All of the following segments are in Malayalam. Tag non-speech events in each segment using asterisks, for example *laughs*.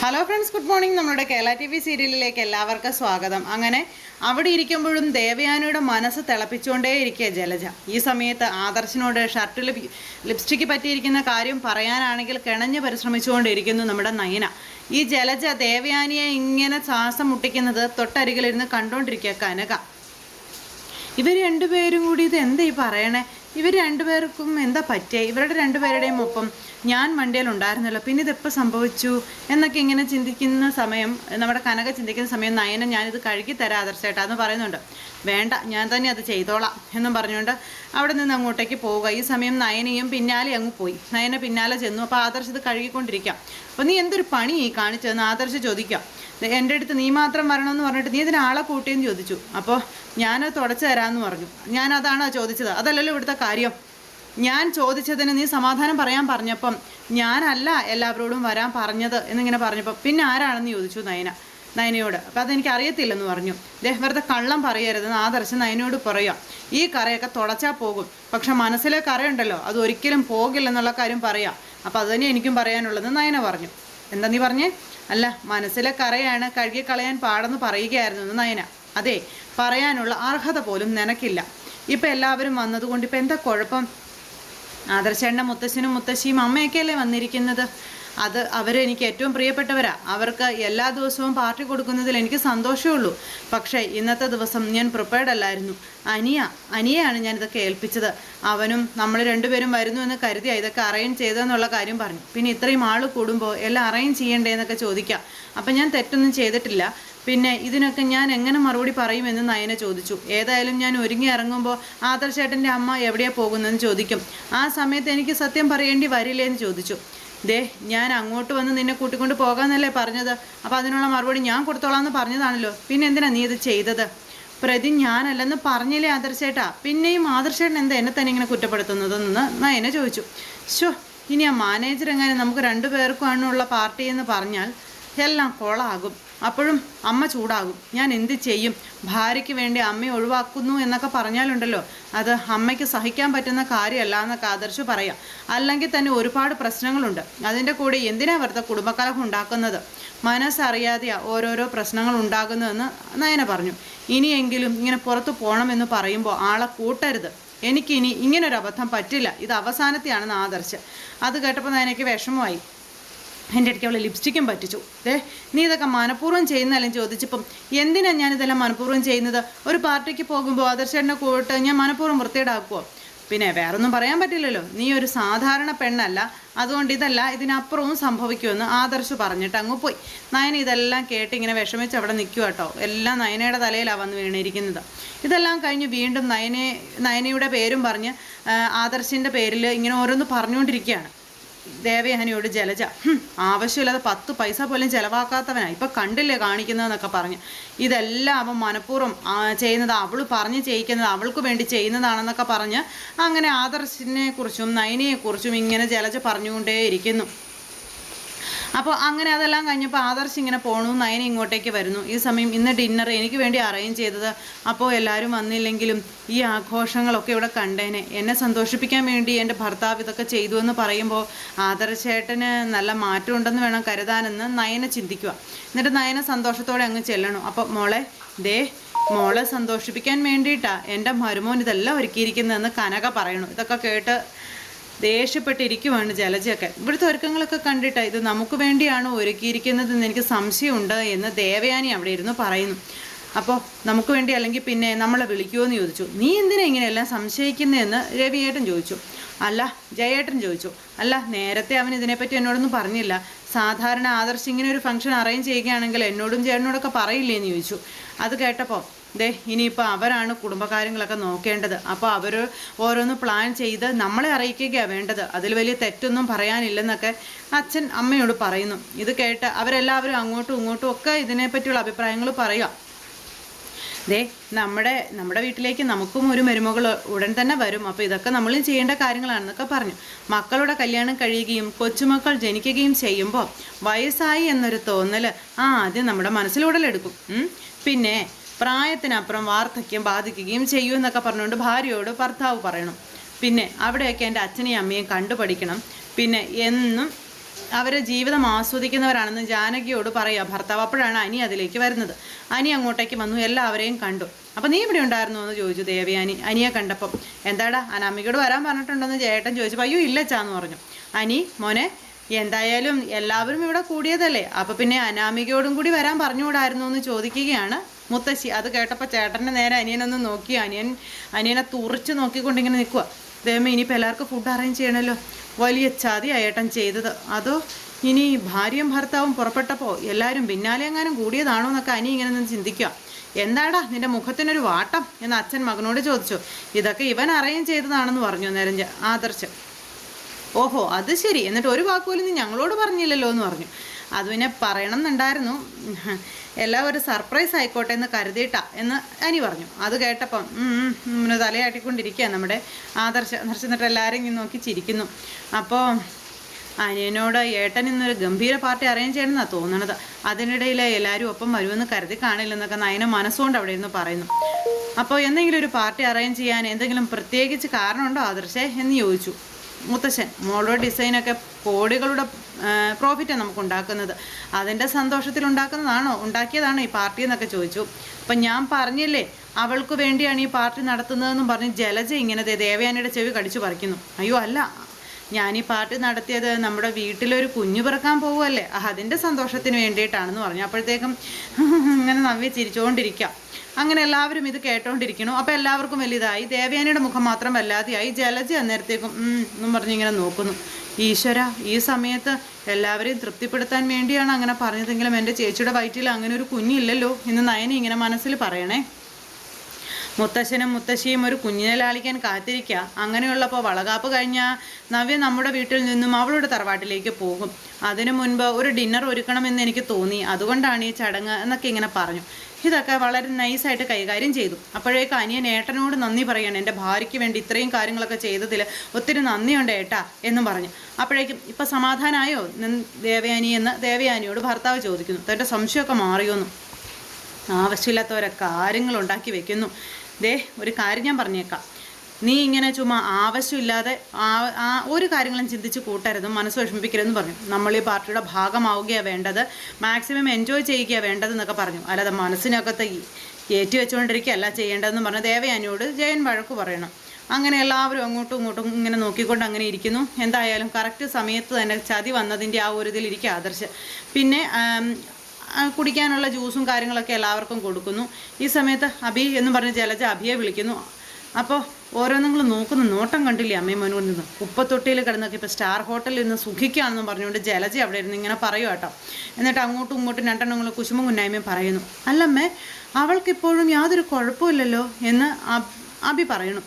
ഹലോ ഫ്രണ്ട്സ് ഗുഡ് മോർണിംഗ് നമ്മുടെ കേരള ടി വി സീരിയലിലേക്ക് എല്ലാവർക്കും സ്വാഗതം. അങ്ങനെ അവിടെ ഇരിക്കുമ്പോഴും ദേവയാനിയുടെ മനസ്സ് തിളപ്പിച്ചുകൊണ്ടേയിരിക്കുക ജലജ. ഈ സമയത്ത് ആദർശിനോട് ഷർട്ടിൽ ലിപ്സ്റ്റിക്ക് പറ്റിയിരിക്കുന്ന കാര്യം പറയാനാണെങ്കിൽ കിണഞ്ഞ് പരിശ്രമിച്ചുകൊണ്ടിരിക്കുന്നു നമ്മുടെ നയന. ഈ ജലജ ദേവയാനിയെ ഇങ്ങനെ ശ്വാസം മുട്ടിക്കുന്നത് തൊട്ടരികിലിരുന്ന് കണ്ടുകൊണ്ടിരിക്കുക കനക. ഇവർ രണ്ടുപേരും കൂടി ഇത് എന്താ ഈ പറയണേ? ഇവർ രണ്ടുപേർക്കും എന്താ പറ്റിയ? ഇവരുടെ രണ്ടുപേരുടെയും ഒപ്പം ഞാൻ വണ്ടിയിൽ ഉണ്ടായിരുന്നല്ലോ പിന്നെ ഇതെപ്പോൾ സംഭവിച്ചു? എന്നൊക്കെ ഇങ്ങനെ ചിന്തിക്കുന്ന സമയം നമ്മുടെ കനക ചിന്തിക്കുന്ന സമയം നയന ഞാനിത് കഴുകി തരാം ആദർശേട്ടാ എന്ന് പറയുന്നുണ്ട്. വേണ്ട ഞാൻ തന്നെ അത് ചെയ്തോളാം എന്നും പറഞ്ഞുകൊണ്ട് അവിടെ നിന്ന് അങ്ങോട്ടേക്ക് പോവുക. ഈ സമയം നയനയും പിന്നാലെ അങ്ങ് പോയി. നയന പിന്നാലെ ചെന്നു. അപ്പോൾ ആദർശ് ഇത് കഴുകിക്കൊണ്ടിരിക്കാം. അപ്പോൾ നീ എന്തൊരു പണി ഈ കാണിച്ചതെന്ന് ആദർശ് ചോദിക്കാം. എന്റെ അടുത്ത് നീ മാത്രം വരണമെന്ന് പറഞ്ഞിട്ട് നീ ഇതിന് ആളെ കൂട്ടിയെന്ന് ചോദിച്ചു. അപ്പോൾ ഞാനത് തുടച്ചു തരാമെന്ന് പറഞ്ഞു. ഞാൻ അതാണ് ചോദിച്ചത്? അതല്ലല്ലോ ഇവിടുത്തെ കാര്യം. ഞാൻ ചോദിച്ചതിന് നീ സമാധാനം പറയാൻ പറഞ്ഞപ്പം ഞാനല്ല എല്ലാവരോടും വരാൻ പറഞ്ഞത് എന്നിങ്ങനെ പറഞ്ഞപ്പോൾ പിന്നെ ആരാണെന്ന് ചോദിച്ചു നയന. നയനയോട് അപ്പം അതെനിക്ക് അറിയത്തില്ലെന്ന് പറഞ്ഞു. ദേ വെറുതെ കള്ളം പറയരുതെന്ന് ആദർശ നയനയോട് പറയാം. ഈ കറയൊക്കെ തുടച്ചാൽ പോകും. പക്ഷെ മനസ്സിലെ കറയുണ്ടല്ലോ അത് ഒരിക്കലും പോകില്ലെന്നുള്ള കാര്യം പറയാം. അപ്പം അത് തന്നെ എനിക്കും പറയാനുള്ളത് നയന പറഞ്ഞു. എന്താ നീ പറഞ്ഞേ? അല്ല മനസ്സിലെ കറയാണ് കഴുകി കളയാൻ പാടെന്ന് പറയുകയായിരുന്നു നയന അതെ പറയാനുള്ള അർഹത പോലും നിനക്കില്ല. ഇപ്പം എല്ലാവരും വന്നതുകൊണ്ട് ഇപ്പം എന്താ കുഴപ്പം? ആദർശേണ്ണ മുത്തശ്ശനും മുത്തശ്ശിയും അമ്മയൊക്കെയല്ലേ വന്നിരിക്കുന്നത്? അത് അവരെനിക്ക് ഏറ്റവും പ്രിയപ്പെട്ടവരാ. അവർക്ക് എല്ലാ ദിവസവും പാർട്ടി കൊടുക്കുന്നതിൽ എനിക്ക് സന്തോഷമുള്ളൂ പക്ഷേ ഇന്നത്തെ ദിവസം ഞാൻ പ്രിപ്പയർഡ് അല്ലായിരുന്നു. അനിയ അനിയയാണ് ഞാൻ ഇതൊക്കെ ഏൽപ്പിച്ചത്. അവനും നമ്മൾ രണ്ടുപേരും വരുന്നു എന്ന് കരുതിയാ ഇതൊക്കെ അറേഞ്ച് ചെയ്തതെന്നുള്ള കാര്യം പറഞ്ഞു. പിന്നെ ഇത്രയും ആൾ കൂടുമ്പോൾ എല്ലാം അറേഞ്ച് ചെയ്യണ്ടേ എന്നൊക്കെ ചോദിക്കാം. അപ്പം ഞാൻ തെറ്റൊന്നും ചെയ്തിട്ടില്ല. പിന്നെ ഇതിനൊക്കെ ഞാൻ എങ്ങനെ മറുപടി പറയുമെന്ന് നയന ചോദിച്ചു. ഏതായാലും ഞാൻ ഒരുങ്ങി ഇറങ്ങുമ്പോൾ ആദർശേട്ടന്റെ അമ്മ എവിടെയാണ് പോകുന്നതെന്ന് ചോദിക്കും. ആ സമയത്ത് എനിക്ക് സത്യം പറയേണ്ടി വരില്ലേ എന്ന് ചോദിച്ചു. ദേ ഞാൻ അങ്ങോട്ട് വന്ന് നിന്നെ കൂട്ടിക്കൊണ്ട് പോകാമെന്നല്ലേ പറഞ്ഞത്. അപ്പോൾ അതിനുള്ള മറുപടി ഞാൻ കൊടുത്തോളാം എന്ന് പറഞ്ഞതാണല്ലോ. പിന്നെ എന്തിനാ നീ ഇത് ചെയ്തത്? പ്രതി ഞാനല്ലെന്ന് പറഞ്ഞില്ലേ ആദർശേട്ടാ? പിന്നെയും ആദർശേട്ടൻ എന്താ എന്നെ തന്നെ ഇങ്ങനെ കുറ്റപ്പെടുത്തുന്നതെന്ന് നയന ചോദിച്ചു. ഷോ ഇനി ആ മാനേജർ എങ്ങനെ നമുക്ക് രണ്ടു പേർക്കുമാണുള്ള പാർട്ടി എന്ന് പറഞ്ഞാൽ എല്ലാം കൊളാകും. അപ്പോഴും അമ്മ ചൂടാകും. ഞാൻ എന്ത് ചെയ്യും? ഭാര്യയ്ക്ക് വേണ്ടി അമ്മയെ ഒഴിവാക്കുന്നു എന്നൊക്കെ പറഞ്ഞാലുണ്ടല്ലോ. അത് അമ്മയ്ക്ക് സഹിക്കാൻ പറ്റുന്ന കാര്യമല്ല എന്നൊക്കെ ആദർശ് പറയാം. അല്ലെങ്കിൽ തന്നെ ഒരുപാട് പ്രശ്നങ്ങളുണ്ട്. അതിന്റെ കൂടെ എന്തിനാ വെറുതെ കുടുംബക്കലഹം ഉണ്ടാക്കുന്നത്? മനസ്സറിയാതെയാണ് ഓരോരോ പ്രശ്നങ്ങൾ ഉണ്ടാകുന്നതെന്ന് നയന പറഞ്ഞു. ഇനിയെങ്കിലും ഇങ്ങനെ പുറത്തു പോകണമെന്ന് പറയുമ്പോൾ ആളെ കൂട്ടരുത്. എനിക്കിനി ഇങ്ങനൊരു അബദ്ധം പറ്റില്ല. ഇത് അവസാനത്തെയാണെന്ന് ആദർശ്. അത് കേട്ടപ്പോൾ നയനയ്ക്ക് വിഷമമായി. എന്റെ ഇടയ്ക്ക് അവളെ ലിപ്സ്റ്റിക്കും പറ്റിച്ചു. ഏ നീ ഇതൊക്കെ മനഃപൂർവം ചെയ്യുന്നതല്ലേ ചോദിച്ചപ്പം എന്തിനാണ് ഞാനിതെല്ലാം മനഃപൂർവം ചെയ്യുന്നത്? ഒരു പാർട്ടിക്ക് പോകുമ്പോൾ ആദർശേട്ടനെ കൂട്ട് ഞാൻ മനഃപൂർവം വൃത്തിയിടാക്കുമോ പിന്നെ വേറൊന്നും പറയാൻ പറ്റില്ലല്ലോ. നീ ഒരു സാധാരണ പെണ്ണല്ല. അതുകൊണ്ട് ഇതല്ല ഇതിനപ്പുറവും സംഭവിക്കുമെന്ന് ആദർശ് പറഞ്ഞിട്ട് അങ്ങ് പോയി. നയന ഇതെല്ലാം കേട്ട് ഇങ്ങനെ വിഷമിച്ച് അവിടെ നിൽക്കുക കേട്ടോ എല്ലാം നയനയുടെ തലയിലാണ് വന്ന് വീണിരിക്കുന്നത് ഇതെല്ലാം കഴിഞ്ഞ് വീണ്ടും നയനെ നയനയുടെ പേരും പറഞ്ഞ് ആദർശിന്റെ പേരിൽ ഇങ്ങനെ ഓരോന്ന് പറഞ്ഞുകൊണ്ടിരിക്കുകയാണ്. ദേവയാനിയോട് ജലജ ആവശ്യമില്ലാതെ പത്ത് പൈസ പോലും ചിലവാക്കാത്തവനാണ് ഇപ്പം കണ്ടില്ലേ കാണിക്കുന്നതെന്നൊക്കെ പറഞ്ഞ്. ഇതെല്ലാം അവൻ മനഃപൂർവം ചെയ്യുന്നത് അവൾ പറഞ്ഞ് ചെയ്യിക്കുന്നത് അവൾക്ക് വേണ്ടി ചെയ്യുന്നതാണെന്നൊക്കെ പറഞ്ഞ് അങ്ങനെ ആദർശിനെ കുറിച്ചും ഇങ്ങനെ ജലജ പറഞ്ഞുകൊണ്ടേയിരിക്കുന്നു. അപ്പോൾ അങ്ങനെ അതെല്ലാം കഴിഞ്ഞപ്പോൾ ആദർശ് ഇങ്ങനെ പോണു നയന ഇങ്ങോട്ടേക്ക് വരുന്നു. ഈ സമയം ഇന്ന് ഡിന്നർ എനിക്ക് വേണ്ടി അറേഞ്ച് ചെയ്തത്. അപ്പോൾ എല്ലാവരും വന്നില്ലെങ്കിലും ഈ ആഘോഷങ്ങളൊക്കെ ഇവിടെ കണ്ടേനെ. എന്നെ സന്തോഷിപ്പിക്കാൻ വേണ്ടി എന്റെ ഭർത്താവ് ഇതൊക്കെ ചെയ്തു എന്ന് പറയുമ്പോൾ ആദർശേട്ടന് നല്ല മാറ്റമുണ്ടെന്ന് വേണം കരുതാനെന്ന് നയന ചിന്തിക്കുക. എന്നിട്ട് നയന സന്തോഷത്തോടെ അങ്ങ് ചെല്ലണു. അപ്പോൾ മോളെ ദേ മോളെ സന്തോഷിപ്പിക്കാൻ വേണ്ടിയിട്ടാണ് എന്റെ മരുമോൻ ഇതെല്ലാം ഒരുക്കിയിരിക്കുന്നതെന്ന് കനക പറയണു. ഇതൊക്കെ കേട്ട് ദേഷ്യപ്പെട്ടിരിക്കുവാണ് ജലജയൊക്കെ ഇവിടുത്തെ ഒരുക്കങ്ങളൊക്കെ കണ്ടിട്ട് ഇത് നമുക്ക് വേണ്ടിയാണോ ഒരുക്കിയിരിക്കുന്നത് ഒരുക്കിയിരിക്കുന്നതെന്ന് എനിക്ക് സംശയമുണ്ട് എന്ന് ദേവയാനി അവിടെ ഇരുന്ന് പറയുന്നു. അപ്പോൾ നമുക്ക് വേണ്ടി അല്ലെങ്കിൽ പിന്നെ നമ്മളെ വിളിക്കുമോ എന്ന് ചോദിച്ചു. നീ എന്തിനാ ഇങ്ങനെയെല്ലാം സംശയിക്കുന്നതെന്ന് രവിയേട്ടൻ ചോദിച്ചു. അല്ല ജയേട്ടൻ ചോദിച്ചു. അല്ല നേരത്തെ അവൻ ഇതിനെപ്പറ്റി എന്നോടൊന്നും പറഞ്ഞില്ല. സാധാരണ ആദർശ് ഇങ്ങനെ ഒരു ഫംഗ്ഷൻ അറേഞ്ച് ചെയ്യുകയാണെങ്കിൽ എന്നോടും ചേട്ടനോടൊക്കെ പറയില്ലേ എന്ന് ചോദിച്ചു. അത് കേട്ടപ്പോൾ ദേ ഇനിയിപ്പോൾ അവരാണ് കുടുംബകാര്യങ്ങളൊക്കെ നോക്കേണ്ടത്. അപ്പോൾ അവർ ഓരോന്ന് പ്ലാൻ ചെയ്ത് നമ്മളെ അറിയിക്കുകയാണ് വേണ്ടത്. അതിൽ വലിയ തെറ്റൊന്നും പറയാനില്ലെന്നൊക്കെ അച്ഛൻ അമ്മയോട് പറയുന്നു. ഇത് കേട്ട് അവരെല്ലാവരും അങ്ങോട്ടും ഇങ്ങോട്ടും ഒക്കെ ഇതിനെപ്പറ്റിയുള്ള അഭിപ്രായങ്ങൾ പറയുക. ദേ നമ്മുടെ നമ്മുടെ വീട്ടിലേക്ക് നമുക്കും ഒരു മരുമകൾ ഉടൻ തന്നെ വരും. അപ്പോൾ ഇതൊക്കെ നമ്മളും ചെയ്യേണ്ട കാര്യങ്ങളാണെന്നൊക്കെ പറഞ്ഞു. മക്കളുടെ കല്യാണം കഴിയുകയും കൊച്ചുമക്കൾ ജനിക്കുകയും ചെയ്യുമ്പോൾ വയസ്സായി എന്നൊരു തോന്നൽ ആ ആദ്യം നമ്മുടെ മനസ്സിലുടലെടുക്കും. പിന്നെ പ്രായത്തിനപ്പുറം വാർദ്ധക്യം ബാധിക്കുകയും ചെയ്യൂ എന്നൊക്കെ പറഞ്ഞുകൊണ്ട് ഭാര്യയോട് ഭർത്താവ് പറയണം. പിന്നെ അവിടെയൊക്കെ എന്റെ അച്ഛനെയും അമ്മയും കണ്ടുപഠിക്കണം. പിന്നെ എന്നും അവരെ ജീവിതം ആസ്വദിക്കുന്നവരാണെന്ന് ജാനകിയോട് പറയുക ഭർത്താവ് അപ്പോഴാണ് അനി അതിലേക്ക് വരുന്നത്. അനി അങ്ങോട്ടേക്ക് വന്നു എല്ലാവരെയും കണ്ടു. അപ്പം നീ ഇവിടെ ഉണ്ടായിരുന്നു? എന്ന് ചോദിച്ചു ദേവയാനി. അനിയെ കണ്ടപ്പം എന്താടാ അനാമികയോട് വരാൻ പറഞ്ഞിട്ടുണ്ടെന്ന് ചേട്ടൻ ചോദിച്ചു അയ്യോ ഇല്ല ചാന്ന് പറഞ്ഞു. അനി മോനെ എന്തായാലും എല്ലാവരും ഇവിടെ കൂടിയതല്ലേ. അപ്പം പിന്നെ അനാമികയോടും കൂടി വരാൻ പറഞ്ഞുകൂടായിരുന്നു? എന്ന് ചോദിക്കുകയാണ് മുത്തശ്ശി അത് കേട്ടപ്പോൾ ചേട്ടന്റെ നേരെ അനിയനൊന്ന് നോക്കി. അനിയൻ അനിയനെ തുറച്ച് നോക്കിക്കൊണ്ട് ഇങ്ങനെ നിൽക്കുക ദൈവമേ ഇനിയിപ്പോൾ എല്ലാവർക്കും ഫുഡ് അറേഞ്ച് ചെയ്യണമല്ലോ വലിയ ചതി ഏട്ടൻ ചെയ്തത്. അതോ ഇനി ഭാര്യയും ഭർത്താവും പുറപ്പെട്ടപ്പോൾ എല്ലാവരും പിന്നാലെ എങ്ങാനും കൂടിയതാണോ എന്നൊക്കെ അനി ഇങ്ങനെ നിന്ന് ചിന്തിക്കുക എന്താടാ നിന്റെ മുഖത്തിനൊരു വാട്ടം എന്ന് അച്ഛൻ മകനോട് ചോദിച്ചു. ഇതൊക്കെ ഇവൻ അറേഞ്ച് ചെയ്തതാണെന്ന് പറഞ്ഞു നേരം ആദർശ്. ഓഹോ അത് ശരി. എന്നിട്ട് ഒരു വാക്കുപോലും നീ ഞങ്ങളോട് പറഞ്ഞില്ലല്ലോ എന്ന് പറഞ്ഞു. അത് പിന്നെ പറയണം എന്നുണ്ടായിരുന്നു എല്ലാം ഒരു സർപ്രൈസ് ആയിക്കോട്ടെ എന്ന് കരുതിയിട്ടാ എന്ന് അനി പറഞ്ഞു. അത് കേട്ടപ്പം ഇങ്ങനെ തലയാട്ടിക്കൊണ്ടിരിക്കുക നമ്മുടെ ആദർശ. ആദർശ് എല്ലാവരും ഇങ്ങനെ നോക്കി ചിരിക്കുന്നു. അപ്പോൾ അനിയനോട് ഏട്ടൻ ഇന്നൊരു ഗംഭീര പാർട്ടി അറേഞ്ച് ചെയ്യണമെന്നാണ് തോന്നണത്. അതിനിടയിൽ എല്ലാവരും ഒപ്പം വരുമെന്ന് കരുതി കാണില്ലെന്നൊക്കെ നയന മനസ്സുകൊണ്ട് അവിടെ ഇരുന്ന് പറയുന്നു. അപ്പോൾ എന്തെങ്കിലും ഒരു പാർട്ടി അറേഞ്ച് ചെയ്യാൻ എന്തെങ്കിലും പ്രത്യേകിച്ച് കാരണമുണ്ടോ ആദർശേ എന്ന് ചോദിച്ചു. മുത്തശ്ശൻ മോളുടെ ഡിസൈനൊക്കെ കോടികളുടെ പ്രോഫിറ്റാണ് നമുക്ക് ഉണ്ടാക്കുന്നത് അതിന്റെ സന്തോഷത്തിൽ ഉണ്ടാക്കുന്നതാണോ? ഉണ്ടാക്കിയതാണോ ഈ പാർട്ടി എന്നൊക്കെ ചോദിച്ചു. അപ്പം ഞാൻ പറഞ്ഞില്ലേ അവൾക്ക് വേണ്ടിയാണ് ഈ പാർട്ടി നടത്തുന്നതെന്നും പറഞ്ഞ് ജലജ ഇങ്ങനെ ദേവയാനിയുടെ ചെവി കടിച്ചു പറിക്കുന്നു. അയ്യോ അല്ല. ഞാൻ ഈ പാർട്ടി നടത്തിയത് നമ്മുടെ വീട്ടിലൊരു കുഞ്ഞു പിറക്കാൻ പോവുമല്ലേ അതിന്റെ സന്തോഷത്തിന് വേണ്ടിയിട്ടാണെന്ന് പറഞ്ഞു. അപ്പോഴത്തേക്കും *laughs* ഇങ്ങനെ നവ്യ ചിരിച്ചുകൊണ്ടിരിക്കുക. അങ്ങനെ എല്ലാവരും ഇത് കേട്ടോണ്ടിരിക്കണു അപ്പോൾ എല്ലാവർക്കും വലിയതായി ദേവയാനിയുടെ മുഖം മാത്രം വല്ലാതെയായി. ജലജ അന്നേരത്തേക്കും എന്നും പറഞ്ഞ് ഇങ്ങനെ നോക്കുന്നു. ഈശ്വര ഈ സമയത്ത് എല്ലാവരെയും തൃപ്തിപ്പെടുത്താൻ വേണ്ടിയാണ് അങ്ങനെ പറഞ്ഞതെങ്കിലും എന്റെ ചേച്ചിയുടെ വയറ്റിൽ അങ്ങനെ ഒരു കുഞ്ഞില്ലല്ലോ എന്ന് നയനി ഇങ്ങനെ മനസ്സിൽ പറയണേ. മുത്തശ്ശനും മുത്തശ്ശിയും ഒരു കുഞ്ഞിനെ ലാളിക്കാൻ കാത്തിരിക്കുക അങ്ങനെയുള്ളപ്പോൾ വളകാപ്പ് കഴിഞ്ഞാൽ നവ്യ നമ്മുടെ വീട്ടിൽ നിന്നും അവളുടെ തറവാട്ടിലേക്ക് പോകും. അതിനു മുൻപ് ഒരു ഡിന്നർ ഒരുക്കണമെന്ന് എനിക്ക് തോന്നി. അതുകൊണ്ടാണ് ഈ ചടങ്ങ് എന്നൊക്കെ ഇങ്ങനെ പറഞ്ഞു. ഇതൊക്കെ വളരെ നൈസായിട്ട് കൈകാര്യം ചെയ്തു. അപ്പോഴേക്ക് അനിയൻ ഏട്ടനോട് നന്ദി പറയണം. എന്റെ ഭാര്യയ്ക്ക് വേണ്ടി ഇത്രയും കാര്യങ്ങളൊക്കെ ചെയ്തതിൽ ഒത്തിരി നന്ദിയുണ്ട് ഏട്ടാ എന്നും പറഞ്ഞു. അപ്പോഴേക്കും ഇപ്പം സമാധാനമായോ ദേവയാനി എന്ന് ദേവയാനിയോട് ഭർത്താവ് ചോദിക്കുന്നു. തന്റെ സംശയമൊക്കെ മാറിയോന്നു? ആവശ്യമില്ലാത്തവരൊക്കെ കാര്യങ്ങൾ ഉണ്ടാക്കി വെക്കുന്നു. ദേ ഒരു കാര്യം ഞാൻ പറഞ്ഞേക്കാം. നീ ഇങ്ങനെ ചുമ്മാ ആവശ്യമില്ലാതെ ആ- ഒരു കാര്യങ്ങളും ചിന്തിച്ച് കൂട്ടരുതും മനസ്സ് വിഷമിപ്പിക്കരുതെന്ന് പറഞ്ഞു. നമ്മൾ ഈ പാർട്ടിയുടെ ഭാഗമാവുകയാണ് വേണ്ടത് മാക്സിമം എൻജോയ് ചെയ്യുകയാണ് വേണ്ടതെന്നൊക്കെ പറഞ്ഞു. അല്ലാതെ മനസ്സിനകത്ത് ഏറ്റി വെച്ചുകൊണ്ടിരിക്കുകയല്ല ചെയ്യേണ്ടതെന്ന് പറഞ്ഞു ദേവയാനിയോട് ജയൻ വഴക്ക് പറയണം. അങ്ങനെ എല്ലാവരും അങ്ങോട്ടും ഇങ്ങോട്ടും ഇങ്ങനെ നോക്കിക്കൊണ്ട് അങ്ങനെ ഇരിക്കുന്നു. എന്തായാലും കറക്റ്റ് സമയത്ത് തന്നെ ചതി വന്നതിന്റെ ആ ഒരു ഇതിലിരിക്കുക ആദർശ്. പിന്നെ കുടിക്കാനുള്ള ജ്യൂസും കാര്യങ്ങളൊക്കെ എല്ലാവർക്കും കൊടുക്കുന്നു. ഈ സമയത്ത് അഭി എന്ന് പറഞ്ഞ് ജലജ അഭിയെ വിളിക്കുന്നു. അപ്പോൾ ഓരോന്നും നോക്കുന്ന നോട്ടം കണ്ടില്ലേ അമ്മയും മോനും നിന്ന് ഉപ്പത്തൊട്ടിയിൽ കിടന്നൊക്കെ ഇപ്പോൾ സ്റ്റാർ ഹോട്ടലിൽ നിന്ന് സുഖിക്കുകയാണെന്ന് പറഞ്ഞുകൊണ്ട് ജലജ അവിടെ ഇരുന്ന് ഇങ്ങനെ പറയും കേട്ടോ. എന്നിട്ട് അങ്ങോട്ടും ഇങ്ങോട്ടും രണ്ടെണ്ണങ്ങളും കുശുമ്പും കുന്നായ്മയും പറയുന്നു. അല്ലമ്മേ അവൾക്കിപ്പോഴും യാതൊരു കുഴപ്പമില്ലല്ലോ? എന്ന് അബി പറയണു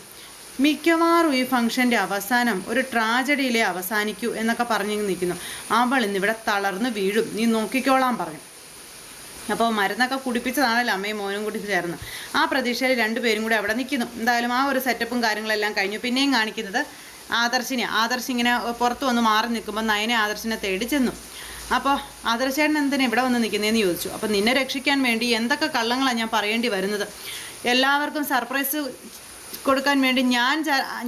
മിക്കവാറും ഈ ഫംഗ്ഷന്റെ അവസാനം ഒരു ട്രാജഡിയിലെ അവസാനിക്കൂ എന്നൊക്കെ പറഞ്ഞു നിൽക്കുന്നു. അവൾ ഇന്നിവിടെ തളർന്ന് വീഴും. നീ നോക്കിക്കോളാൻ പറഞ്ഞു. അപ്പോൾ മരുന്നൊക്കെ കുടിപ്പിച്ചതാണല്ലോ അമ്മയും മോനും കൂടി ചേർന്ന്. ആ പ്രതീക്ഷയിൽ രണ്ടുപേരും കൂടി അവിടെ നിൽക്കുന്നു. എന്തായാലും ആ ഒരു സെറ്റപ്പും കാര്യങ്ങളെല്ലാം കഴിഞ്ഞു. പിന്നെയും കാണിക്കുന്നത് ആദർശിനെ. ആദർശ് ഇങ്ങനെ പുറത്ത് വന്ന് മാറി നിൽക്കുമ്പോൾ നയനെ ആദർശിനെ തേടി ചെന്നു. അപ്പോൾ ആദർശേട്ടൻ എന്തിനാ ഇവിടെ വന്ന് നിൽക്കുന്നതെന്ന് ചോദിച്ചു. അപ്പോൾ നിന്നെ രക്ഷിക്കാൻ വേണ്ടി എന്തൊക്കെ കള്ളങ്ങളാണ് ഞാൻ പറയേണ്ടി വരുന്നത്? എല്ലാവർക്കും സർപ്രൈസ് കൊടുക്കാൻ വേണ്ടി ഞാൻ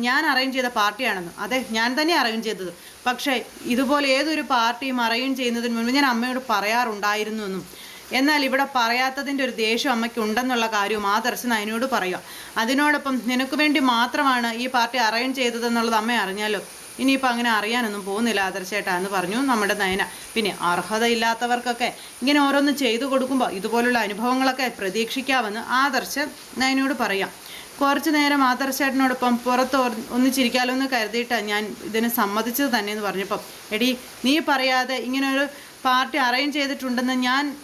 ഞാൻ അറേഞ്ച് ചെയ്ത പാർട്ടിയാണെന്ന്. അതെ ഞാൻ തന്നെ അറേഞ്ച് ചെയ്തത്. പക്ഷേ ഇതുപോലെ ഏതൊരു പാർട്ടിയും അറേഞ്ച് ചെയ്യുന്നതിന് മുൻപ് ഞാൻ അമ്മയോട് പറയാറുണ്ടായിരുന്നു എന്നും. എന്നാൽ ഇവിടെ പറയാത്തതിന്റെ ഒരു ദേഷ്യം അമ്മയ്ക്ക് ഉണ്ടെന്നുള്ള കാര്യവും ആ ദർശനം അതിനോട് പറയുക. അതിനോടൊപ്പം നിനക്ക് വേണ്ടി മാത്രമാണ് ഈ പാർട്ടി അറേഞ്ച് ചെയ്തതെന്നുള്ളത് അമ്മ അറിഞ്ഞാലോ? ഇനിയിപ്പോൾ അങ്ങനെ അറിയാനൊന്നും പോകുന്നില്ല ആദർശേട്ടാ എന്ന് പറഞ്ഞു നമ്മുടെ നയന. പിന്നെ അർഹതയില്ലാത്തവർക്കൊക്കെ ഇങ്ങനെ ഓരോന്ന് ചെയ്തു കൊടുക്കുമ്പോൾ ഇതുപോലുള്ള അനുഭവങ്ങളൊക്കെ പ്രതീക്ഷിക്കാമെന്ന് ആദർശ നയനോട് പറയാം. കുറച്ച് നേരം ആദർശേട്ടനോടൊപ്പം പുറത്ത് ഒന്നിച്ചിരിക്കാലോ എന്ന് കരുതിയിട്ടാണ് ഞാൻ ഇതിന് സമ്മതിച്ചത് തന്നെയെന്ന് പറഞ്ഞപ്പം എടി നീ പറയാതെ ഇങ്ങനെ ഒരു പാർട്ടി അറേഞ്ച് ചെയ്തിട്ടുണ്ടെന്ന് ഞാൻ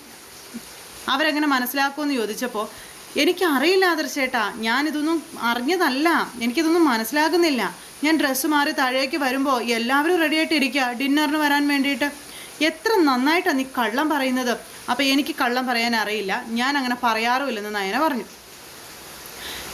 അവരെങ്ങനെ മനസ്സിലാക്കുമെന്ന് ചോദിച്ചപ്പോൾ എനിക്കറിയില്ല ആദർശേട്ടാ ഞാനിതൊന്നും അറിഞ്ഞതല്ല എനിക്കിതൊന്നും മനസ്സിലാകുന്നില്ല. ഞാൻ ഡ്രസ്സ് മാറി താഴേക്ക് വരുമ്പോൾ എല്ലാവരും റെഡിയായിട്ട് ഇരിക്കുക ഡിന്നറിന് വരാൻ വേണ്ടിയിട്ട്. എത്ര നന്നായിട്ടാണ് നീ കള്ളം പറയുന്നത്. അപ്പോൾ എനിക്ക് കള്ളം പറയാൻ അറിയില്ല ഞാൻ അങ്ങനെ പറയാറുമില്ലെന്ന് നയന പറഞ്ഞു.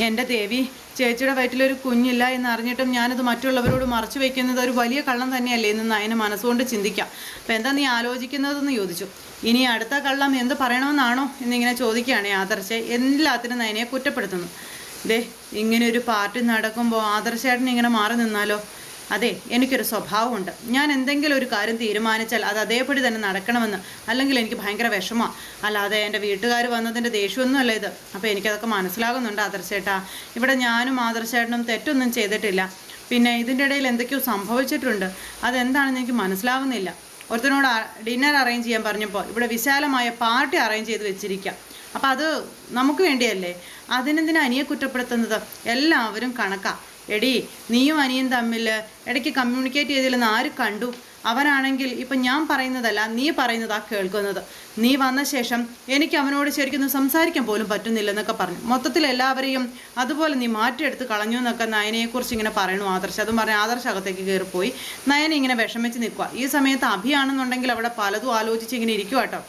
എന്റെ ദേവി ചേച്ചിയുടെ വയറ്റിലൊരു കുഞ്ഞില്ല എന്നറിഞ്ഞിട്ടും ഞാനത് മറ്റുള്ളവരോട് മറച്ചു വയ്ക്കുന്നത് ഒരു വലിയ കള്ളം തന്നെയല്ലേ എന്ന് നയന മനസ്സുകൊണ്ട് ചിന്തിക്കാം. അപ്പം എന്താ നീ ആലോചിക്കുന്നതെന്ന് ചോദിച്ചു. ഇനി അടുത്ത കള്ളം എന്ത് പറയണമെന്നാണോ എന്നിങ്ങനെ ചോദിക്കുകയാണ് ആദർശ. എല്ലാത്തിനും നയനയെ കുറ്റപ്പെടുത്തുന്നു. ദേ ഇങ്ങനെ ഒരു പാർട്ടി നടക്കുമ്പോൾ ആദർശേട്ടൻ ഇങ്ങനെ മാറി നിന്നാലോ? അതെ എനിക്കൊരു സ്വഭാവമുണ്ട്. ഞാൻ എന്തെങ്കിലും ഒരു കാര്യം തീരുമാനിച്ചാൽ അത് അതേപടി തന്നെ നടക്കണമെന്ന്. അല്ലെങ്കിൽ എനിക്ക് ഭയങ്കര വിഷമമാണ് അല്ലാതെ എന്റെ വീട്ടുകാർ വന്നതിന്റെ ദേഷ്യമൊന്നും അല്ല ഇത്. അപ്പോൾ എനിക്കതൊക്കെ മനസ്സിലാകുന്നുണ്ട് ആദർശേട്ടാ. ഇവിടെ ഞാനും ആദർശേട്ടനും തെറ്റൊന്നും ചെയ്തിട്ടില്ല. പിന്നെ ഇതിന്റെ ഇടയിൽ എന്തൊക്കെയോ സംഭവിച്ചിട്ടുണ്ട്. അതെന്താണെന്ന് എനിക്ക് മനസ്സിലാവുന്നില്ല. ഒരുത്തനോട് ഡിന്നർ അറേഞ്ച് ചെയ്യാൻ പറഞ്ഞപ്പോൾ ഇവിടെ വിശാലമായ പാർട്ടി അറേഞ്ച് ചെയ്ത് വെച്ചിരിക്കാം അപ്പോൾ അത് നമുക്ക് വേണ്ടിയല്ലേ? അതിനെന്തിനാ അനിയെ കുറ്റപ്പെടുത്തുന്നത്? എല്ലാവരും കണക്കാ. എടി നീയും അനിയും തമ്മിൽ ഇടയ്ക്ക് കമ്മ്യൂണിക്കേറ്റ് ചെയ്തില്ലെന്ന് ആര് കണ്ടു? അവനാണെങ്കിൽ ഇപ്പം ഞാൻ പറയുന്നതല്ല നീ പറയുന്നതാ കേൾക്കുന്നത്. നീ വന്ന ശേഷം എനിക്ക് അവനോട് ശരിക്കും സംസാരിക്കാൻ പോലും പറ്റുന്നില്ലെന്നൊക്കെ പറഞ്ഞു. മൊത്തത്തിൽ എല്ലാവരെയും അതുപോലെ നീ മാറ്റിയെടുത്ത് കളഞ്ഞു എന്നൊക്കെ നയനയെക്കുറിച്ച് ഇങ്ങനെ പറയണു ആദർശ്. അതും പറഞ്ഞ് ആദർശ് അകത്തേക്ക് കയറിപ്പോയി. നയന ഇങ്ങനെ വിഷമിച്ച് നിൽക്കുക ഈ സമയത്ത് അഭിയാണെന്നുണ്ടെങ്കിൽ അവിടെ പലതും ആലോചിച്ച് ഇങ്ങനെ ഇരിക്കുക കേട്ടോ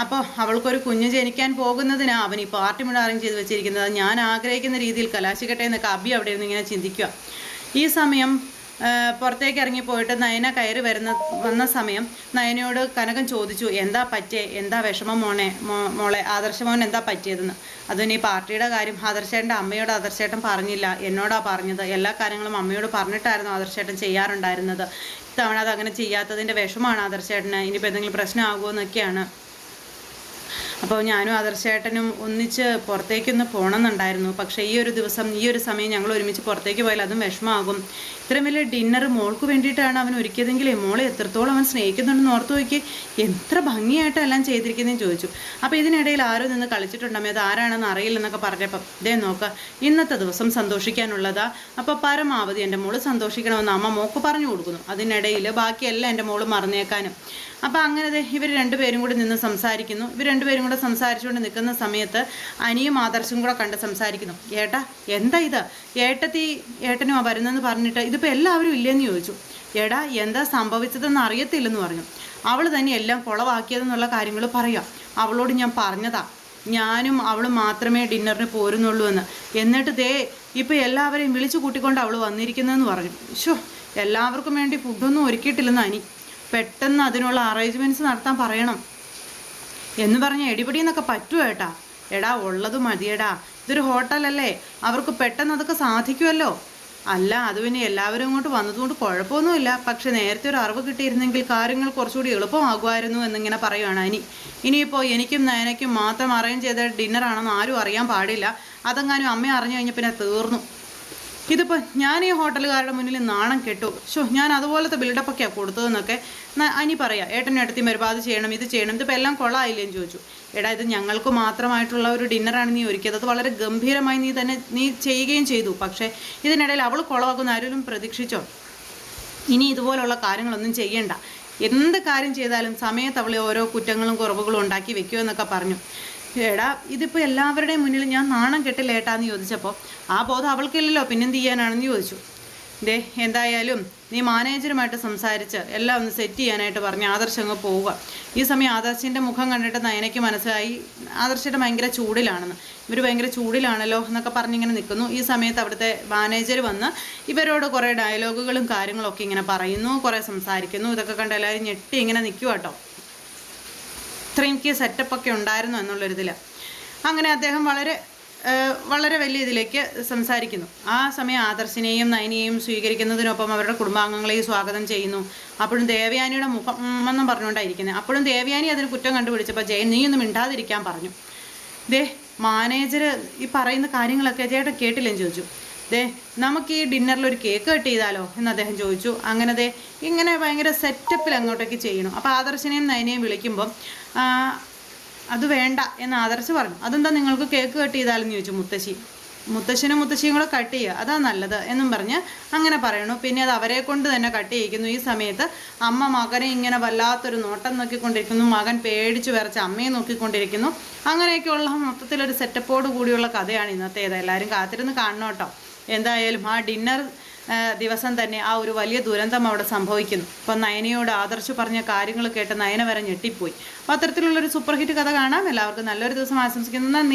അപ്പോൾ അവൾക്കൊരു കുഞ്ഞ് ജനിക്കാൻ പോകുന്നതിനാ അവൻ ഈ പാർട്ടി മുഴുവൻ അറേഞ്ച് ചെയ്ത് വെച്ചിരിക്കുന്നത്. ഞാൻ ആഗ്രഹിക്കുന്ന രീതിയിൽ കലാശിക്കട്ടെ എന്ന് അബി അവിടെ ഇരുന്ന് ഇങ്ങനെ ചിന്തിക്കുക ഈ സമയം പുറത്തേക്ക് ഇറങ്ങിപ്പോയിട്ട് നയന കയറി വരുന്ന വന്ന സമയം നയനയോട് കനകൻ ചോദിച്ചു എന്താ പറ്റിയേ? എന്താ വിഷമം മോനെ? മോളെ ആദർശമോൻ എന്താ പറ്റിയതെന്ന്? അതും ഈ പാർട്ടിയുടെ കാര്യം ആദർശേട്ടന്റെ അമ്മയോട് ആദർശേട്ടൻ പറഞ്ഞില്ല. എന്നോടാ പറഞ്ഞത്. എല്ലാ കാര്യങ്ങളും അമ്മയോട് പറഞ്ഞിട്ടായിരുന്നു ആദർശേട്ടൻ ചെയ്യാറുണ്ടായിരുന്നത്. ഇത്തവണ അത് അങ്ങനെ ചെയ്യാത്തതിന്റെ വിഷമമാണ് ആദർശേട്ടന്. ഇനിയിപ്പോൾ എന്തെങ്കിലും പ്രശ്നമാകുമോ എന്നൊക്കെയാണ് അപ്പോൾ ഞാനും ആദർശേട്ടനും ഒന്നിച്ച് പുറത്തേക്കൊന്ന് പോകണമെന്നുണ്ടായിരുന്നു പക്ഷേ ഈ ഒരു ദിവസം ഈ ഒരു സമയം ഞങ്ങൾ ഒരുമിച്ച് പുറത്തേക്ക് പോയാൽ അതും വിഷമമാകും ഇത്രയും വലിയ ഡിന്നർ മോൾക്ക് വേണ്ടിയിട്ടാണ് അവൻ ഒരുക്കിയതെങ്കിലേ മോളെ എത്രത്തോളം അവൻ സ്നേഹിക്കുന്നുണ്ടെന്ന് ഓർത്ത് നോക്കി എത്ര ഭംഗിയായിട്ട് എല്ലാം ചെയ്തിരിക്കുന്നതെന്ന് ചോദിച്ചു. അപ്പോൾ ഇതിനിടയിൽ ആരോ നിന്ന് കളിച്ചിട്ടുണ്ടമ്മേ അത് ആരാണെന്ന് അറിയില്ലെന്നൊക്കെ പറഞ്ഞപ്പോൾ ഇതേ നോക്കുക ഇന്നത്തെ ദിവസം സന്തോഷിക്കാനുള്ളതാ. അപ്പോൾ പരമാവധി എന്റെ മോൾ സന്തോഷിക്കണമെന്ന് അമ്മ മോക്ക് പറഞ്ഞു കൊടുക്കുന്നു. അതിനിടയിൽ ബാക്കിയെല്ലാം എന്റെ മോൾ മറന്നേക്കാനും. അപ്പോൾ അങ്ങനെ ഇവർ രണ്ടുപേരും കൂടി നിന്ന് സംസാരിക്കുന്നു. ഇവർ രണ്ടുപേരും കൂടെ സംസാരിച്ചുകൊണ്ട് നിൽക്കുന്ന സമയത്ത് അനിയും ആദർശും കൂടെ കണ്ട് സംസാരിക്കുന്നു. ഏട്ടാ എന്താ ഇത്? ഏട്ടത്തി ഏട്ടനും ആ വരുന്നെന്ന് പറഞ്ഞിട്ട് ഇതിപ്പോൾ എല്ലാവരും ഇല്ലെന്ന് ചോദിച്ചു. എടാ എന്താ സംഭവിച്ചതെന്ന് അറിയത്തില്ലെന്ന് പറഞ്ഞു. അവൾ തന്നെ എല്ലാം കുളവാക്കിയതെന്നുള്ള കാര്യങ്ങൾ പറയാം. അവളോട് ഞാൻ പറഞ്ഞതാ. ഞാനും അവളും മാത്രമേ ഡിന്നറിന് പോരുന്നുള്ളൂ എന്ന്. എന്നിട്ട് ദേ ഇപ്പോൾ എല്ലാവരെയും വിളിച്ചു കൂട്ടിക്കൊണ്ട് അവൾ വന്നിരിക്കുന്നതെന്ന് പറഞ്ഞു. ഷോ എല്ലാവർക്കും വേണ്ടി ഫുഡൊന്നും ഒരുക്കിയിട്ടില്ലെന്ന് അനി. പെട്ടെന്ന് അതിനുള്ള അറേഞ്ച്മെന്റ്സ് നടത്താൻ പറയണം. എന്ന് പറഞ്ഞ എടിപിടി എന്നൊക്കെ പറ്റുമോ ഏട്ടാ? എടാ ഉള്ളത് മതിയെടാ. ഇതൊരു ഹോട്ടലല്ലേ അവർക്ക് പെട്ടെന്ന് അതൊക്കെ സാധിക്കുമല്ലോ അല്ല അത് പിന്നെ എല്ലാവരും ഇങ്ങോട്ട് വന്നതുകൊണ്ട് കുഴപ്പമൊന്നുമില്ല. പക്ഷെ നേരത്തെ ഒരു അറിവ് കിട്ടിയിരുന്നെങ്കിൽ കാര്യങ്ങൾ കുറച്ചുകൂടി എളുപ്പമാകുമായിരുന്നു എന്നിങ്ങനെ പറയുകയാണ് അനി. ഇനിയിപ്പോൾ എനിക്കും നയനയ്ക്കും മാത്രം അറേഞ്ച് ചെയ്ത ഡിന്നറാണെന്ന് ആരും അറിയാൻ പാടില്ല. അതെങ്ങാനും അമ്മ അറിഞ്ഞു കഴിഞ്ഞാൽ പിന്നെ തീർന്നു. ഇതിപ്പോൾ ഞാൻ ഈ ഹോട്ടലുകാരുടെ മുന്നിൽ നാണം കെട്ടു. ഷോ ഞാൻ അതുപോലത്തെ ബിൽഡപ്പൊക്കെയാണ് കൊടുത്തതെന്നൊക്കെ അനി പറയാം. ഏട്ടനും എടുത്തി വരുമ്പോൾ അത് ചെയ്യണം ഇത് ചെയ്യണം ഇതിപ്പോൾ എല്ലാം കൊള്ളായില്ലേന്ന് ചോദിച്ചു. എടാ ഇത് ഞങ്ങൾക്ക് മാത്രമായിട്ടുള്ള ഒരു ഡിന്നറാണ് നീ ഒരുക്കിയത്. അത് വളരെ ഗംഭീരമായി നീ തന്നെ നീ ചെയ്യുകയും ചെയ്തു. പക്ഷേ ഇതിനിടയിൽ അവൾ കുളവാക്കുന്ന ആരെങ്കിലും പ്രതീക്ഷിച്ചോ? ഇനി ഇതുപോലുള്ള കാര്യങ്ങളൊന്നും ചെയ്യണ്ട. എന്ത് കാര്യം ചെയ്താലും സമയത്ത് അവളെ ഓരോ കുറ്റങ്ങളും കുറവുകളും ഉണ്ടാക്കി വെക്കുമെന്നൊക്കെ പറഞ്ഞു. എടാ ഇതിപ്പോൾ എല്ലാവരുടെയും മുന്നിൽ ഞാൻ നാണം കെട്ടില്ലേട്ടാന്ന് ചോദിച്ചപ്പോൾ ആ ബോധം അവൾക്കില്ലല്ലോ പിന്നെന്ത് ചെയ്യാനാണെന്ന് ചോദിച്ചു. ദേ എന്തായാലും നീ മാനേജറുമായിട്ട് സംസാരിച്ച് എല്ലാം ഒന്ന് സെറ്റ് ചെയ്യാനായിട്ട് പറഞ്ഞ് ആദർശ് അങ്ങ് പോവുക. ഈ സമയം ആദർശിന്റെ മുഖം കണ്ടിട്ട് നയനയ്ക്ക് മനസ്സിലായി ആദർശിയുടെ ഭയങ്കര ചൂടിലാണെന്ന്. ഇവർ ഭയങ്കര ചൂടിലാണല്ലോ എന്നൊക്കെ പറഞ്ഞിങ്ങനെ നിൽക്കുന്നു. ഈ സമയത്ത് അവിടുത്തെ മാനേജർ വന്ന് ഇവരോട് കുറേ ഡയലോഗുകളും കാര്യങ്ങളൊക്കെ ഇങ്ങനെ പറയുന്നു കുറേ സംസാരിക്കുന്നു. ഇതൊക്കെ കണ്ട് എല്ലാവരും ഞെട്ടി ഇങ്ങനെ നിൽക്കുക കേട്ടോ സെറ്റപ്പ് സെറ്റപ്പൊക്കെ ഉണ്ടായിരുന്നു എന്നുള്ളൊരിതിൽ അങ്ങനെ അദ്ദേഹം വളരെ വളരെ വലിയ ഇതിലേക്ക് സംസാരിക്കുന്നു. ആ സമയം ആദർശിനെയും നയനെയും സ്വീകരിക്കുന്നതിനൊപ്പം അവരുടെ കുടുംബാംഗങ്ങളെയും സ്വാഗതം ചെയ്യുന്നു. അപ്പോഴും ദേവയാനിയുടെ മുഖം എന്നും പറഞ്ഞുകൊണ്ടായിരിക്കുന്നത് അപ്പോഴും ദേവയാനി അതിന് കുറ്റം കണ്ടുപിടിച്ചപ്പോൾ ജയൻ നീയൊന്നും മിണ്ടാതിരിക്കാൻ പറഞ്ഞു. ദേ മാനേജർ ഈ പറയുന്ന കാര്യങ്ങളൊക്കെ ചേട്ടൻ കേട്ടില്ലെന്ന് ചോദിച്ചു. ദേ നമുക്ക് ഈ ഡിന്നറിൽ ഒരു കേക്ക് കട്ട് ചെയ്താലോ? എന്ന് അദ്ദേഹം ചോദിച്ചു. അങ്ങനെ ദേ ഇങ്ങനെ ഭയങ്കര സെറ്റപ്പിൽ അങ്ങോട്ടേക്ക് ചെയ്യണം. അപ്പോൾ ആദർശനെയും നയനെയും വിളിക്കുമ്പം അത് വേണ്ട എന്ന് ആദർശ് പറഞ്ഞു. അതെന്താ നിങ്ങൾക്ക് കേക്ക് കട്ട് ചെയ്താലെന്ന് ചോദിച്ചു മുത്തശ്ശി. മുത്തശ്ശനും മുത്തശ്ശിയും കൂടെ കട്ട് ചെയ്യുക. അതാ നല്ലത് എന്നും പറഞ്ഞ് അങ്ങനെ പറയണു. പിന്നെ അത് അവരെ കൊണ്ട് തന്നെ കട്ട് ചെയ്യിക്കുന്നു. ഈ സമയത്ത് അമ്മ മകനെ ഇങ്ങനെ വല്ലാത്തൊരു നോട്ടം നോക്കിക്കൊണ്ടിരിക്കുന്നു. മകൻ പേടിച്ചു വരച്ച് അമ്മയെ നോക്കിക്കൊണ്ടിരിക്കുന്നു. അങ്ങനെയൊക്കെയുള്ള മൊത്തത്തിലൊരു സെറ്റപ്പോട് കൂടിയുള്ള കഥയാണ് ഇന്നത്തേത്. എല്ലാവരും കാത്തിരുന്ന് കാണണം കേട്ടോ. എന്തായാലും ആ ഡിന്നർ ദിവസം തന്നെ ആ ഒരു വലിയ ദുരന്തം അവിടെ സംഭവിക്കുന്നു. അപ്പം നയനയോട് ആദർശ് പറഞ്ഞ കാര്യങ്ങൾ കേട്ട് നയന വരെ ഞെട്ടിപ്പോയി. അപ്പോൾ അത്തരത്തിലുള്ളൊരു സൂപ്പർ ഹിറ്റ് കഥ കാണാം. എല്ലാവർക്കും നല്ലൊരു ദിവസം ആശംസിക്കുന്നു. നന്ദി.